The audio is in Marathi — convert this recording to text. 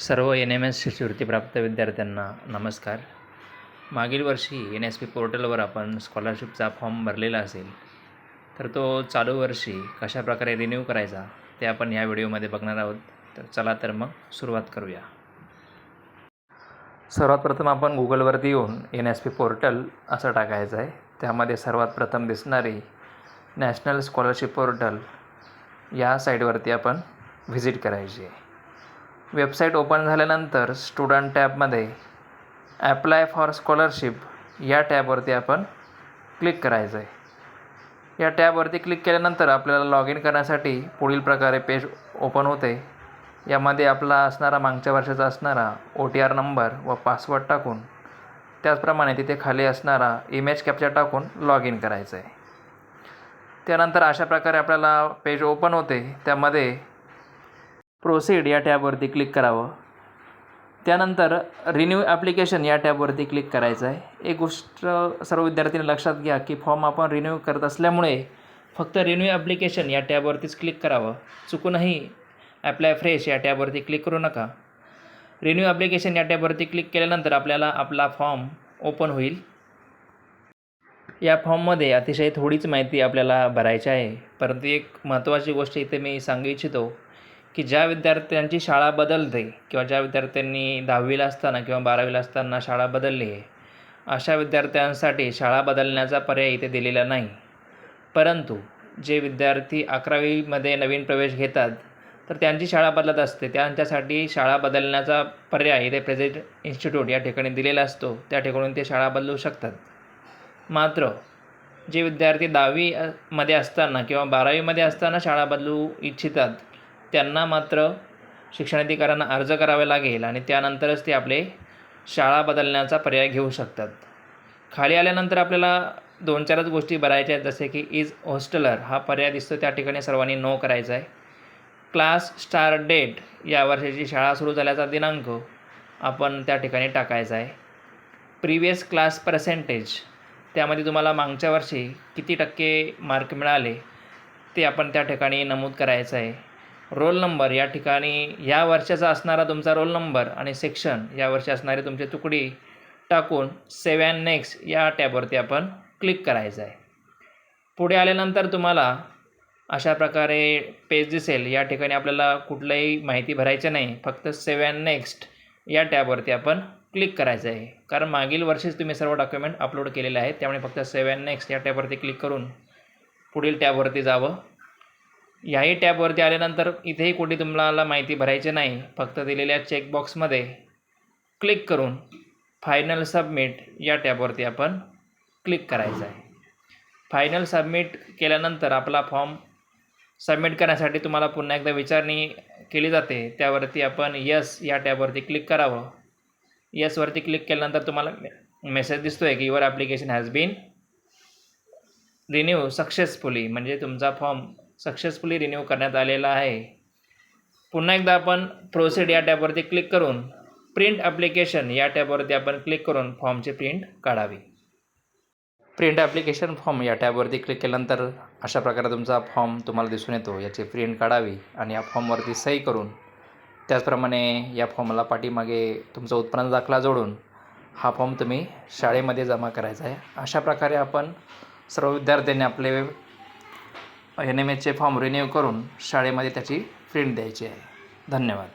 सर्व एन एम एस शिष्यवृत्तीप्राप्त विद्यार्थ्यांना नमस्कार. मागील वर्षी एन एस पी पोर्टलवर आपण स्कॉलरशिपचा फॉर्म भरलेला असेल तर तो चालू वर्षी कशाप्रकारे रिन्यू करायचा ते आपण या व्हिडिओमध्ये बघणार आहोत. तर चला तर मग सुरुवात करूया. सर्वात प्रथम आपण गुगलवरती येऊन एन एस पी पोर्टल असं टाकायचं आहे. त्यामध्ये सर्वात प्रथम दिसणारी नॅशनल स्कॉलरशिप पोर्टल या साईटवरती आपण व्हिजिट करायची आहे. वेबसाईट ओपन झाल्यानंतर स्टुडंट टॅबमध्ये ॲप्लाय फॉर स्कॉलरशिप या टॅबवरती आपण क्लिक करायचं आहे या टॅबवरती क्लिक केल्यानंतर आपल्याला लॉग इन करण्यासाठी पुढील प्रकारे पेज ओपन होते. यामध्ये आपला असणारा मागच्या वर्षाचा असणारा ओ टी आर नंबर व पासवर्ड टाकून त्याचप्रमाणे तिथे खाली असणारा इमेज कॅप्चर टाकून लॉग इन करायचं आहे त्यानंतर अशा प्रकारे आपल्याला पेज ओपन होते. त्यामध्ये प्रोसीड या टॅबवरती क्लिक करावं. त्यानंतर रिन्यू ॲप्लिकेशन या टॅबवरती क्लिक करायचं आहे. एक गोष्ट सर्व विद्यार्थ्यांनी लक्षात घ्या की फॉर्म आपण रिन्यू करत असल्यामुळे फक्त रिन्यू ॲप्लिकेशन या टॅबवरतीच क्लिक करावं. चुकूनही ॲप्लाय फ्रेश या टॅबवरती क्लिक करू नका. रिन्यू ॲप्लिकेशन या टॅबवरती क्लिक केल्यानंतर आपल्याला आपला फॉर्म ओपन होईल. या फॉर्ममध्ये अतिशय थोडीच माहिती आपल्याला भरायची आहे. परंतु एक महत्त्वाची गोष्ट इथे मी सांगू इच्छितो. की ज्या विद्यार्थ्यांची शाळा बदलते किंवा ज्या विद्यार्थ्यांनी दहावीला असताना किंवा बारावीला असताना शाळा बदलली आहे अशा विद्यार्थ्यांसाठी शाळा बदलण्याचा पर्याय इथे दिलेला नाही. परंतु जे विद्यार्थी अकरावीमध्ये नवीन प्रवेश घेतात तर त्यांची शाळा बदलत असते. त्यांच्यासाठी शाळा बदलण्याचा पर्याय इथे प्रेझेंट इन्स्टिट्यूट या ठिकाणी दिलेला असतो. त्या ठिकाणून ते शाळा बदलू शकतात. मात्र जे विद्यार्थी दहावीमध्ये असताना किंवा बारावीमध्ये असताना शाळा बदलू इच्छितात त्यांना मात्र शिक्षणाधिकाऱ्यांना अर्ज करावे लागेल आणि त्यानंतरच ते आपले शाळा बदलण्याचा पर्याय घेऊ शकतात. खाली आल्यानंतर आपल्याला दोन चारच गोष्टी भरायच्या आहेत जसे की इज हॉस्टेलर हा पर्याय दिसतो त्या ठिकाणी सर्वांनी नो करायचा आहे. क्लास स्टार डेट या वर्षाची शाळा सुरू झाल्याचा दिनांक आपण त्या ठिकाणी टाकायचा आहे. प्रिवियस क्लास पर्सेंटेज त्यामध्ये तुम्हाला मागच्या वर्षी किती टक्के मार्क मिळाले ते आपण त्या ठिकाणी नमूद करायचं आहे. रोल नंबर या ठिकाणी या वर्षाचा असणारा तुमचा रोल नंबर आणि सेक्शन या वर्षी असणारी तुमची तुकडी टाकून सेव अँड नेक्स्ट या टॅबवरती आपण क्लिक करायचं आहे. पुढे आल्यानंतर तुम्हाला अशा प्रकारे पेज दिसेल. या ठिकाणी आपल्याला कुठलंही माहिती भरायची नाही. फक्त सेव अँड नेक्स्ट या टॅबवरती आपण क्लिक करायचं आहे. कारण मागील वर्षीच तुम्ही सर्व डॉक्युमेंट अपलोड केलेले आहेत. त्यामुळे फक्त सेव अँड नेक्स्ट या टॅबवरती क्लिक करून पुढील टॅबवरती जावं याही टॅबवरती आल्यानंतर इथेही कुठे तुम्हाला माहिती भरायची नाही. फक्त दिलेल्या चेकबॉक्समध्ये क्लिक करून फायनल सबमिट या टॅबवरती आपण क्लिक करायचं आहे. फायनल सबमिट केल्यानंतर आपला फॉर्म सबमिट करण्यासाठी तुम्हाला पुन्हा एकदा विचारणी केली जाते. त्यावरती आपण यस या टॅबवरती क्लिक करावं. यसवरती क्लिक केल्यानंतर तुम्हाला मेसेज दिसतो आहे की your application has been renew successfully म्हणजे तुमचा फॉर्म सक्सेसफुली रिन्यू करण्यात आलेला आहे. पुन्हा एकदा आपण प्रोसीड या टॅबवरती क्लिक करून प्रिंट ॲप्लिकेशन या टॅबवरती आपण क्लिक करून फॉर्मची प्रिंट काढावी. प्रिंट ॲप्लिकेशन फॉर्म या टॅबवरती क्लिक केल्यानंतर अशा प्रकारे तुमचा फॉर्म तुम्हाला दिसून येतो. याची प्रिंट काढावी आणि या फॉर्मवरती सही करून त्याचप्रमाणे या फॉर्मला पाठीमागे तुमचा उत्पन्न दाखला जोडून हा फॉर्म तुम्ही शाळेमध्ये जमा करायचा आहे. अशा प्रकारे आपण सर्व विद्यार्थ्यांनी आपले एन एम एचचे फॉर्म रिन्यू करून शाळेमध्ये त्याची प्रिंट द्यायची आहे. धन्यवाद.